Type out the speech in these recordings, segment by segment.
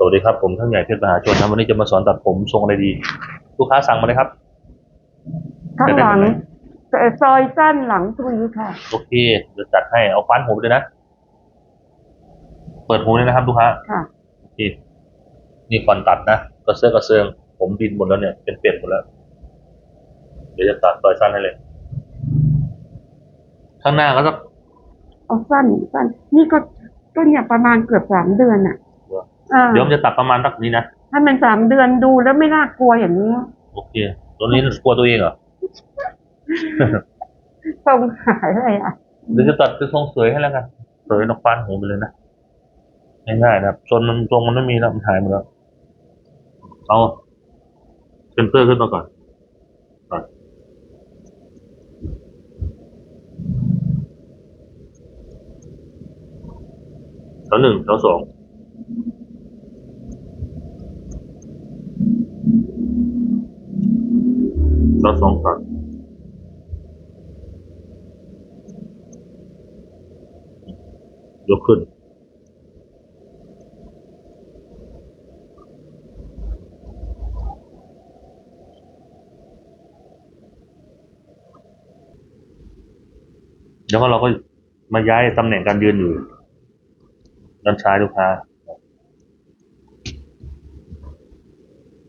สวัสดีครับผมท่านใหญ่เพชรมหาชนครับวันนี้จะมาสอนตัดผมทรงอะไรดี ลูกค้าสั่งมาเลยครับข้างหลังจะได้ไหมซอยสั้นหลังทุยค่ะโอเคเดี๋ยวจัดให้เอาฟันผมเลยนะ เปิดผมเลยนะครับลูกค้าค่ะนี่นี่ก่อนตัดนะกระเซาะกระเซิงผมบินหมดแล้วเนี่ยเป็นเป็ดหมดแล้ว เดี๋ยวจะตัดซอยสั้นให้เลย ข้างหน้าก็สักเอาสั้นสั้นนี่ก็ก็เนี่ยประมาณเกือบสามเดือนอะ อ่าเดี๋ยวมันจะตัดประมาณสักนี้นะ ถ้ามันสามเดือนดูแล้วไม่น่ากลัวอย่างนี้โอเค ตัวนี้กลัวตัวเองเหรอทรงหายเลยอะ เดี๋ยวจะตัดเป็นทรงสวยให้แล้วกัน สวยนกฟันหูไปเลยนะ ง่ายๆนะครับทรงมันทรงมันไม่มีแล้วมันหายหมดแล้ว เอาเซนเตอร์ขึ้นมาก่อนก่อนแถวหนึ่งแถวสอง แถวสองตัดยกขึ้น แล้วก็เราก็มาย้ายตำแหน่งการยืนอยู่ ด้านซ้ายลูกค้า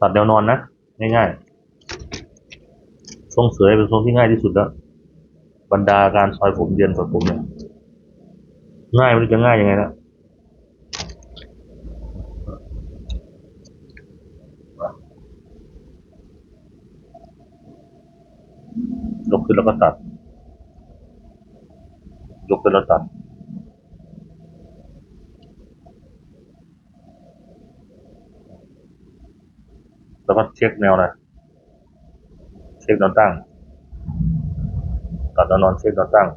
ตัดแนวนอนนะ ง่ายๆ รงเสือเป็นทรงที่ง่ายที่สุดแล้วบรรดาการซอยผมเย็นกับผมเนี่ยง่ายมันจะง่ายยังไงนะยกขึ้นแล้วก็ตัด ยกขึ้นแล้วตัด แล้วก็เช็คแนวนะ ช็คแนตั้งตัดแนนอนเช็คแนตั้ง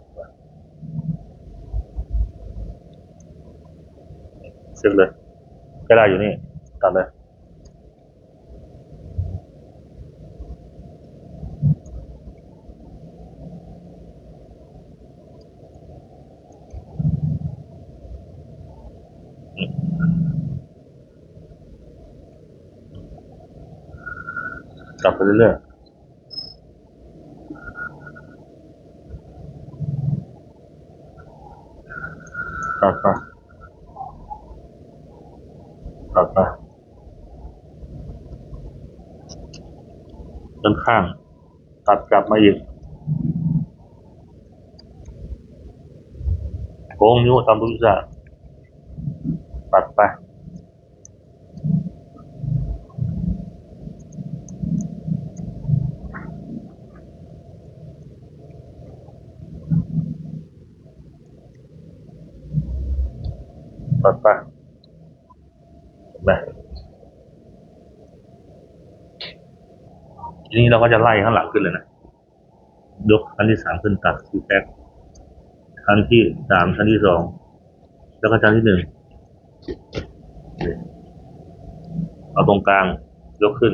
เช็คเลยก็ได้อยู่นี่ตัดเลยกลับไปเรื่อยๆ ตัดไปตัดไปด้านข้าง ตัดกลับมาอีกโค้งนิ้วทำทุกอย่างตัดไป ตัดไปเห็นไหม ทีนี้เราก็จะไล่ข้างหลังขึ้นเลยนะยกชั้นที่สามขึ้นตัดซีแพ็คชั้นที่สามชั้นที่สองแล้วก็ชั้นที่หนึ่งเอาตรงกลางยกขึ้น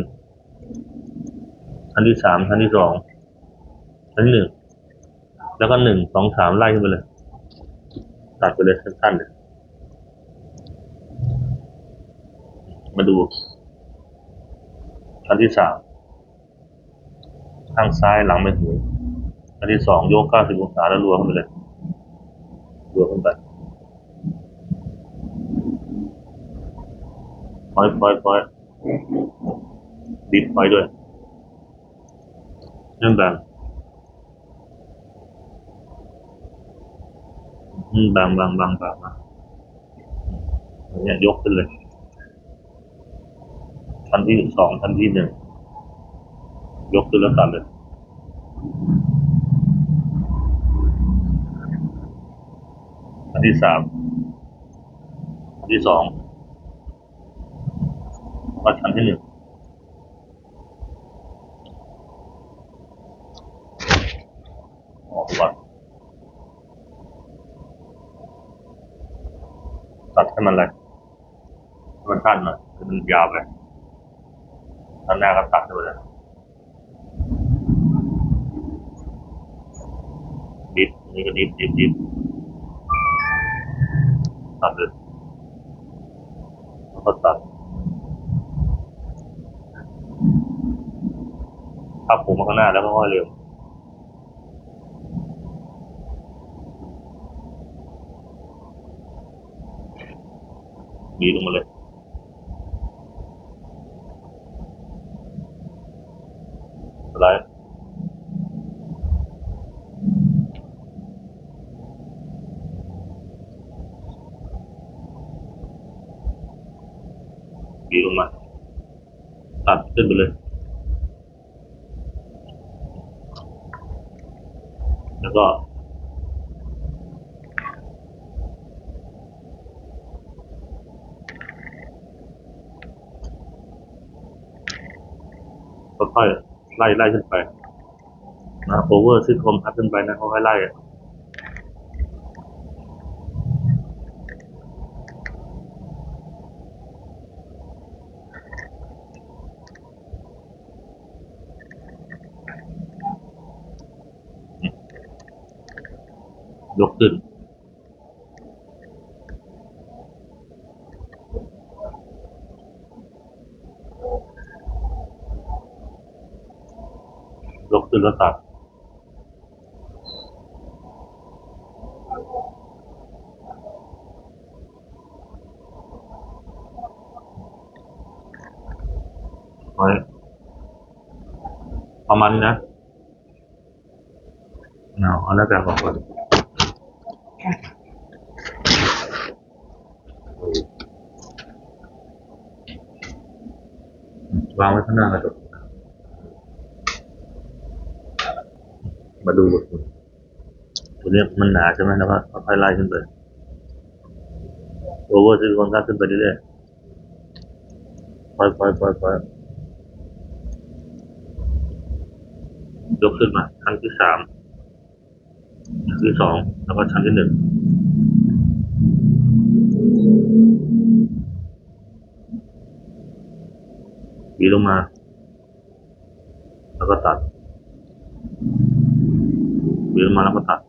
ชั้นที่สามชั้นที่สองชั้นที่หนึ่งแล้วก็หนึ่งสองสามไล่ขึ้นไปเลย ตัดไปเลยสั้นๆเลยมาดูชั้นที่สาม ข้างซ้ายหลังไม่หูชั้นที่สองโยกเก้าสิบองศาแล้วรัวขึ้นไปเลยรัวขึ้นไปปล่อยปล่อยปล่อยดิดปล่อยด้วยเรื่องแบงอืมบางบางบางบางบางเนี่ยยกขึ้นเลยชั้นที่สองชั้นที่หนึ่ง ยกขึ้นแล้วตัดเลยชั้นที่สามชั้นที่สองวก็ชั้นที่หนึ่งออกก่อนตัดให้มันเลยมันสั้นหน่อยมันยาวไปข้งหน้าก็ตัดด้วยนะ นี่ก็ดิบดิบดิบตัดเลยแล้วก็ตัดพับผมมาข้างหน้าแล้วก็ค่อยเร็วดีลงมาเลยสไลด์ ขึ้นไปเลยแล้วก็ค่อยๆไล่ไล่ขึ้นไปนะโอเวอร์ซิคมพัดขึ้นไปนะค่อยๆไล่ ยกขึ้นแล้วตัดไว้ประมาณนี้นะเอาเอาแล้วแต่ก่อนก่อนค่ะวางไว้ข้างหน้ากระจก ดูตัวนี้มันหนาใช่ไหมแล้วก็ค่อยไล่ขึ้นไปโอเวอร์ซิลิคอนคัดขึ้นไปเรื่อยๆค่อยๆค่อยๆยกขึ้นมาชั้นที่สามชั้นที่สองแล้วก็ชั้นที่หนึ่งหวีลงมา แล้วก็ตัด หวีลงมาแล้วก็ตัด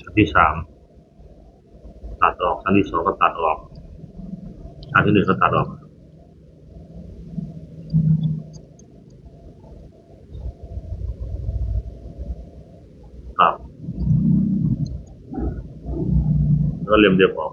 ชั้นที่สามตัดออกชั้นที่สองก็ตัดออกชั้นที่หนึ่งก็ตัดออกตัดแล้วก็เลียมเดียวออก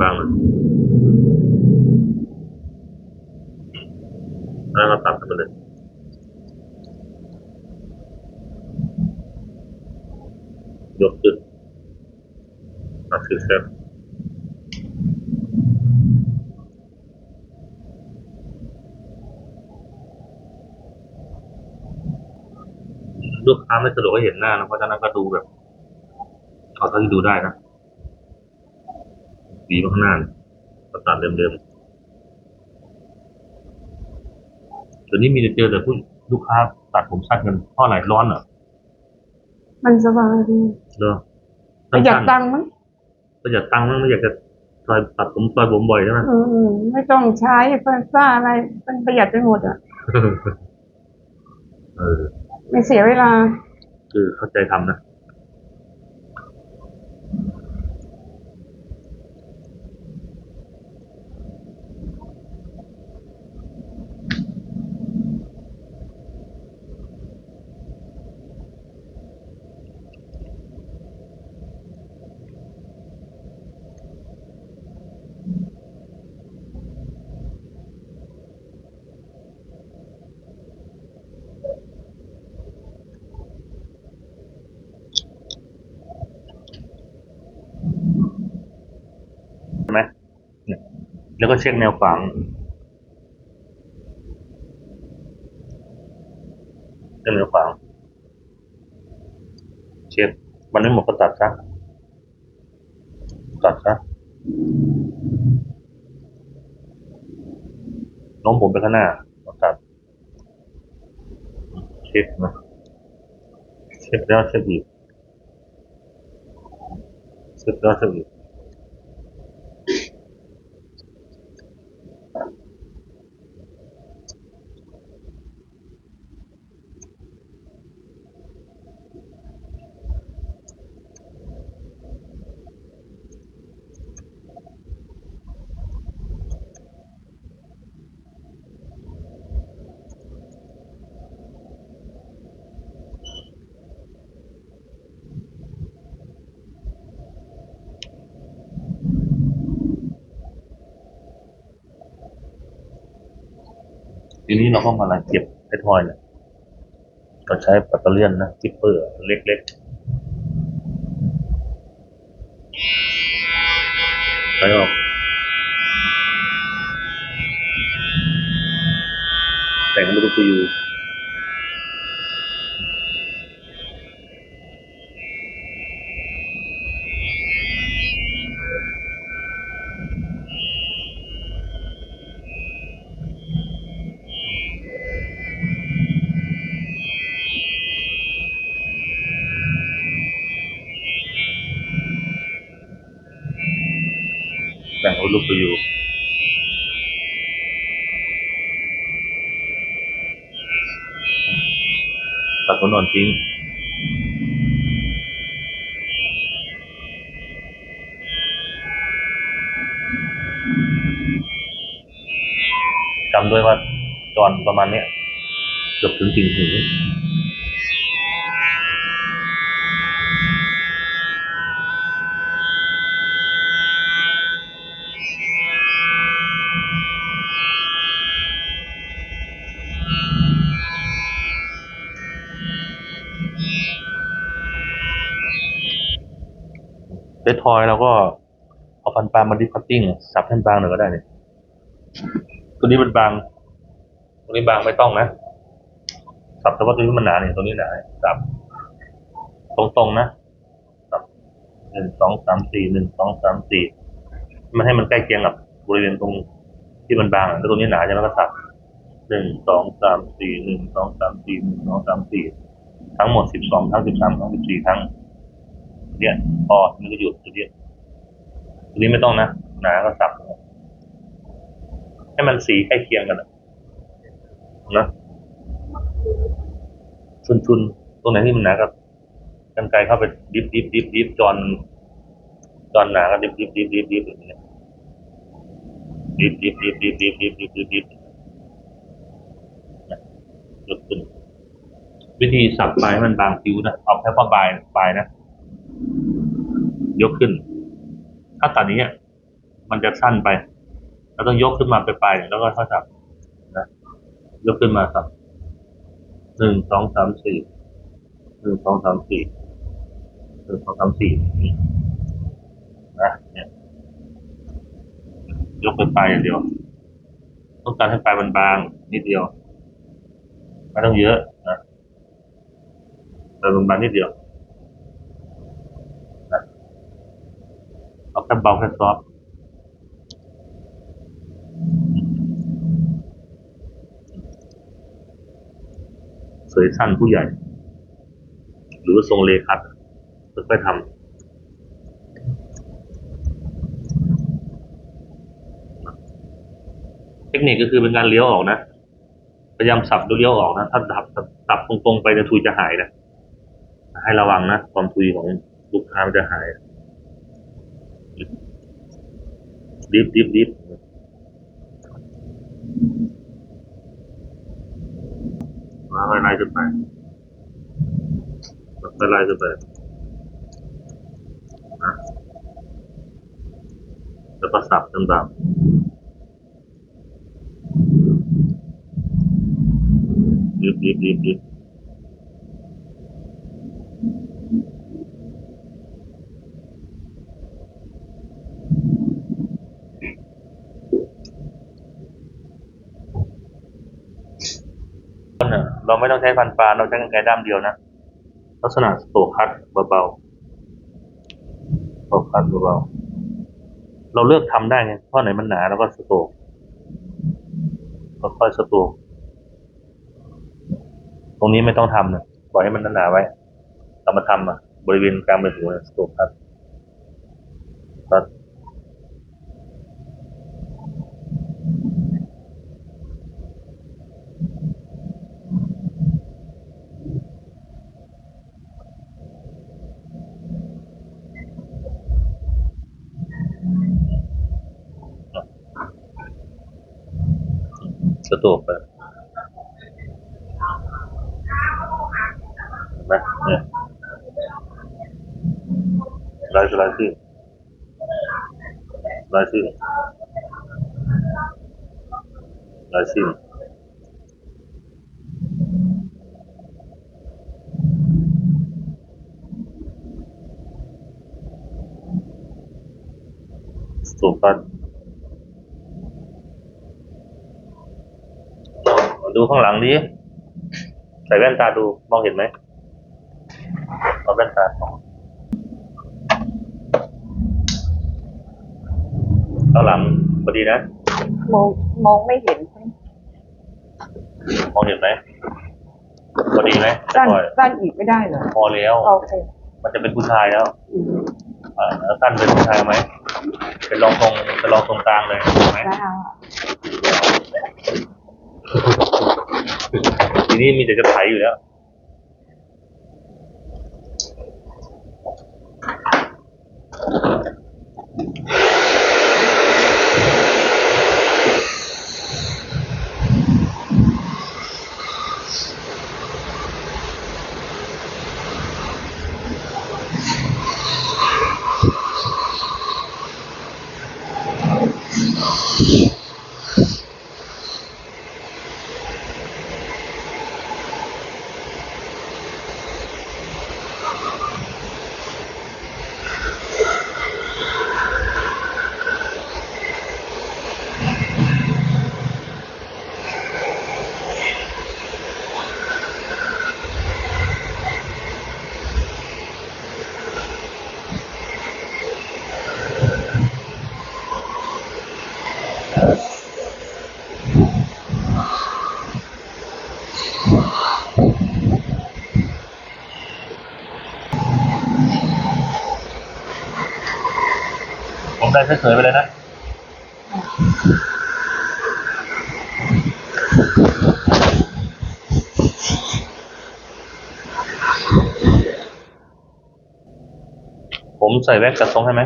บ้างน่อยแล้วก็ตัดกันไปเลยยกขึ้นตัดคือเส้นลูกค้าไม่สะดวกให้เห็นหน้านะเพราะฉะนั้นก็ดูแบบเอาเท่าที่ดูได้นะ สีมาข้างหน้าเนี่ยก็ตัดเดิมๆตัวนี้มีแต่เจอแต่ผู้ลูกค้าตัดผมสั้นกันเพราะอะไรร้อนเหรอมันสบายดีเหรอประหยัดสั้นๆตังค์มั้งประหยัดตังค์มั้งไม่อยากจะซอยตัดผมซอยผมบ่อยใช่ไหมเออไม่ต้องใช้ไฟฟ้าอะไรมันประหยัดไปหมดอะเออไม่เสียเวลา คือเข้าใจทำนะ แล้วก็เช็คแนวฝังเช็คแนวฝัง เช็คมันไม่หมดก็ตัดซะตัดซะน้มผมไปข้างหน้าตัด เช็คนะ เช็คแล้วเช็คอีกเช็คแล้วเช็คอีก ทีนี้เราก็มาลังเก็บไอ้ทอยเนี่ยเราใช้ปัตเตอร์เลียนนะจิปเปอร์เล็กๆใช้ออก แต่งมาดูคืออยู่ ตัดต้นอ่อนทิ้ง จำด้วยว่าตอนประมาณเนี้ยเกือบถึงติ่งหู เดททอยเราก็เอาฟันปลามาดิฟัตติ้งสับให้มันบางหน่อยก็ได้เนี่ยตัวนี้มันบาง ตัวนี้บางไม่ต้องนะ สับแต่ว่าตัวนี้มันหนาเนี่ยตัวนี้หนาสับตรงๆนะสับหนึ่งสองสามสี่หนึ่งสองสามสี่มันให้มันใกล้เคียงกับบริเวณตรงที่มันบางแล้วตัวนี้หนาใช่ไหมก็สับหนึ่งสองสามสี่หนึ่งสองสามสี่หนึ่งสองสามสี่ทั้งหมดสิบสองทั้งสิบสามทั้งสิบสี่ทั้ง เนี่ยพอมันก็หยุดตัวนี้ตัวนี้ไม่ต้องนะหนาก็สับให้มันสีใกล้เคียงกันอะนะชุนชุนตรงไหนที่มันหนากับกันไกลเข้าไปดิฟดิฟดิฟดิฟจอนจอนหนาก็ดิฟดิฟดิฟดิฟดิฟอย่างเงี้ยดิฟดิฟดิฟดิฟดิฟดิฟดิฟดิฟดิฟนะยกขึ้นวิธีสับปลายมันบางคิ้วนะเอาแค่พอปลายปลายนะ ยกขึ้น ถ้าตัดอย่างเงี้ย มันจะสั้นไป เราต้องยกขึ้นมาไปลายแล้วก็ค่อยสับนะยกขึ้นมาสับหนึ่งสองสามสี่หนึ่งสองสามสี่หนึ่งสองสามสี่นะเนี่ยยกไปปลายอย่างเดียว ต้องการให้ปลายมันบางนิดเดียวไม่ต้องเยอะนะปลายมันบางนิดเดียวนะ เอาแค่เบาแค่ซอฟต์เสยสั้นผู้ใหญ่ หรือทรงเลคัตค่อยๆทำเทคนิคก็คือเป็นการเลี้ยวออกนะ พยายามสับดูเลี้ยวออกนะ ถ้าสับสับตรงๆไปจะทุยจะหายนะ ให้ระวังนะ ความทุยของลูกค้ามันจะหาย ดิฟดิฟดิฟมาไล่ๆขึ้นไปไล่ๆขึ้นไปนะแล้วก็สับจนแบบดิฟดิฟดิฟดิฟ เรา ไม่ต้องใช้ฟันปลาเราใช้กรรไกรด้ามเดียวนะลักษณะสโตคัดเบาๆสโตคัดเบาๆเราเลือกทำได้ไงเพราะไหนมันหนาแล้วก็สโตรกค่อยๆสโตกตรงนี้ไม่ต้องทำนะปล่อยให้มันหนาๆไว้เรามาทำอะบริเวณกลางใบหูนี่ยสโตกคัดตัด สโตรกไปเห็นไหมเนี่ยสไลด์สไลด์ที่สไลด์ที่สไลด์ที่สโตรกคัด เอาดู ข้างหลังดิใส่แว่นตาดูมองเห็นไหมเอาแว่นตาส่องข้างหลังพอดีนะมองมองไม่เห็น มองเห็นไหมพอดีไหมสั้นพอสั้นอีกไม่ได้เหรอพอแล้วโอเคมันจะเป็นผู้ชายแล้วอืมอ่าแล้วสั้นเป็นผู้ชายไหมเป็นรองตรงเป็นรองตรงกลางเลยเห็นไหมได้เอาอะ ทีนี้มีแต่จะไถอยู่แล้ว ได้เฉยๆไปเลยนะผมใส่แว่นกระทรงให้ไหม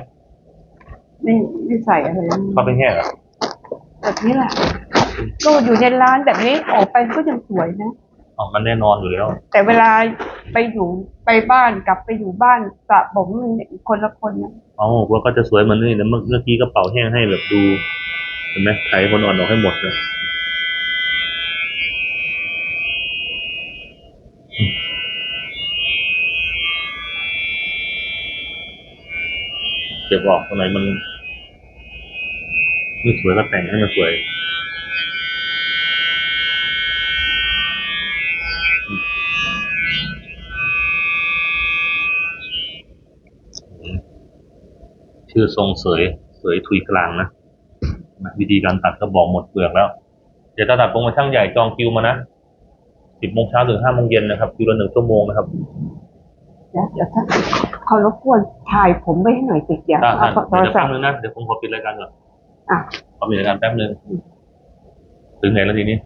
ไม่ไม่ใส่อะไรนะเข้าไปแห้งเหรอะแบบนี้แหละก็อยู่ในร้านแบบนี้ออกไปก็ยังสวยนะ อ๋อมันแน่นอนอยู่แล้ว แต่เวลา ไปอยู่ไปบ้านกลับไปอยู่บ้านสระผมมันคนละคนนะอ๋อว่าก็จะสวยเหมือนนี่นะเมื่อเมื่อกี้กระเป๋าแห้งให้แบบดูเห็นไหมไถคนอ่อนออกให้หมดเลยเก็บออกตรงไหนมันไม่สวยก็แต่งให้มันสวย ชื่อทรงเสยเสยทุยกลางนะวิธีการตัดก็บอกหมดเปลือกแล้ว เดี๋ยวจะตัดตรงมาช่างใหญ่จองคิวมานะสิบโมงเช้าถึงห้าโมงเย็นนะครับคิวละหนึ่งชั่วโมงนะครับเดี๋ยวเดี๋ยวถ้าเขารบกวนถ่ายผมไว้ให้หน่อยติดเดี๋ยวอ่าเอาโทเดี๋รยวศัแป๊พบท์นึงนะเดี๋ยวผมขอปิดรายการก่อนอะขอปิดรายการแป๊บนึงถึงไหนแล้วทีนี้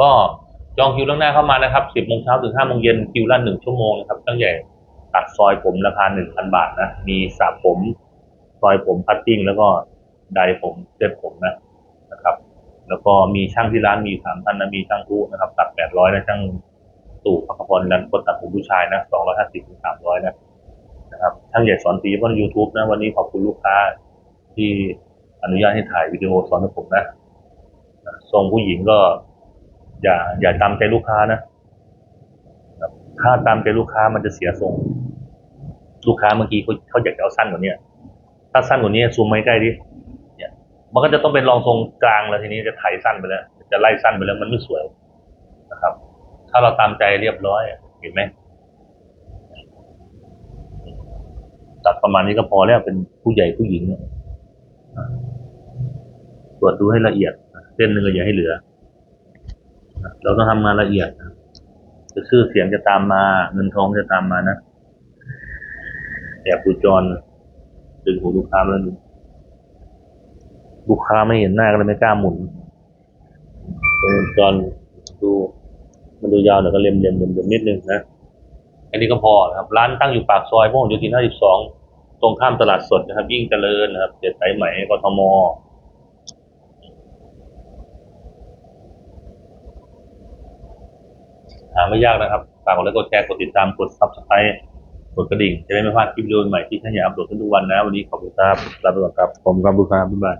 ก็จองคิวล่วงหน้าเข้ามานะครับสิบโมงเช้าถึงห้าโมงเย็นคิวละหนึ่งชั่วโมงนะครับช่างใหญ่ ตัดซอยผมราคาหนึ่งพันบาทนะ มีสระผม ซอยผมคัตติ้งแล้วก็ไดร์ผมเซ็ตผมนะนะครับ แล้วก็มีช่างที่ร้านมีสามท่านนะมีช่างตู้นะครับ ตัดแปดร้อยนะช่างตู่พักพรนันคนตัดผมผู้ชายนะสองร้อยห้าสิบถึงสามร้อยนะนะครับช่างใหญ่สอนฟรีบนยูทูบนะ วันนี้ขอบคุณลูกค้าที่อนุญาตให้ถ่ายวิดีโอสอนผมนะทรงผู้หญิงก็ อย่าอย่าตามใจลูกค้านะถ้าตามใจลูกค้ามันจะเสียทรง ลูกค้าเมื่อกี้เขาเขาอยากจะเอาสั้นกว่านี้ถ้าสั้นกว่านี้ซูมไม่ใกล้ดิเนี่ยมันก็จะต้องเป็นรองทรงกลางแล้วทีนี้จะไถสั้นไปแล้ว จะไล่สั้นไปแล้วมันไม่สวยนะครับ ถ้าเราตามใจเรียบร้อยเห็นไหมตัดประมาณนี้ก็พอแล้วเป็นผู้ใหญ่ผู้หญิงเนี่ยตรวจดูให้ละเอียดเส้นหนึ่งก็อย่าให้เหลือ เราต้องทำงานละเอียดจะชื่อเสียงจะตามมา เงินทองจะตามมานะ แอบดูจรดึงหูลูกค้าแล้วลูกค้าไม่เห็นหน้าก็เลยไม่กล้าหมุนตรงจรดูมันดูยาวหน่อยก็เล็มเล็มเล็มเล็มนิดนึงนะอันนี้ก็พอนะครับ ร้านตั้งอยู่ปากซอยพวกโยธิน52 ตรงข้ามตลาดสดนะครับ ยิ่งเจริญนะครับเจ็ดสายไหมกทมหาไม่ยากนะครับ ฝากกดไลค์กดแชร์กดติดตามกด subscribe กดกระดิ่ง จะได้ไม่พลาดคลิปวิดีโอใหม่ที่ท่านอยากอัปโหลดขึ้นทุกวันนะ วันนี้ขอบคุณครับลาไปก่อนครับ ผมครับบุคค้าบ๊ายบาย